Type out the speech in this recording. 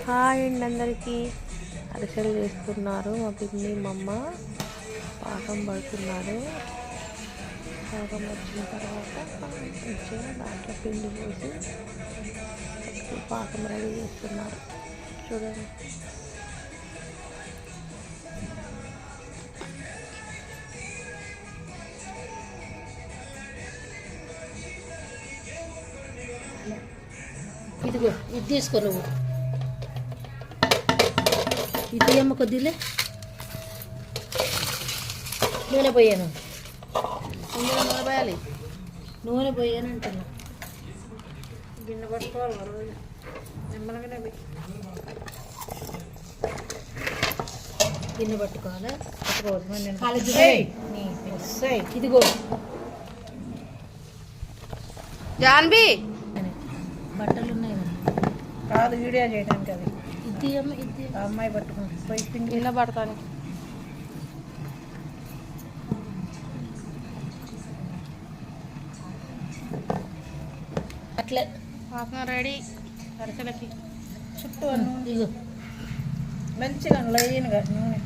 Hi అండి అందరికీ. అరిసెలు చేస్తున్నారు మా పిన్ని మా అమ్మ. పాకం పడుతున్నారు. పాకం వచ్చిన తర్వాత మంచిగా దాంట్లో పిండి పోసి పాకం రెడీ చేస్తున్నారు. చూడండి. ఇదిగో ఇది తీసుకో నువ్వు. ఇది అమ్మ కొద్దిలే. నూనె పోయాను. ఇందులో నూనె పోయాలి నూనె పోయాను అంటున్నా. గిన్నె పట్టుకోవాలి రోజు. నిమ్మలంగానే గిన్నె పట్టుకోవాలా? పట్టుకోవద్దు మరి నేను కాలేజీ ఏయ్, నీ వస్తాయి. ఇదిగో. జాన్బీ. బట్టలు ఉన్నాయి కదా. వీడియో చేయడానికి అది. అమ్మాయి పట్టుకుంది పోయి పిండి గిన్నె పడతాను అట్లే. పాకం రెడీ. అరిసెలకి. చుట్టూ మంచిగా లైన్గా నూనె.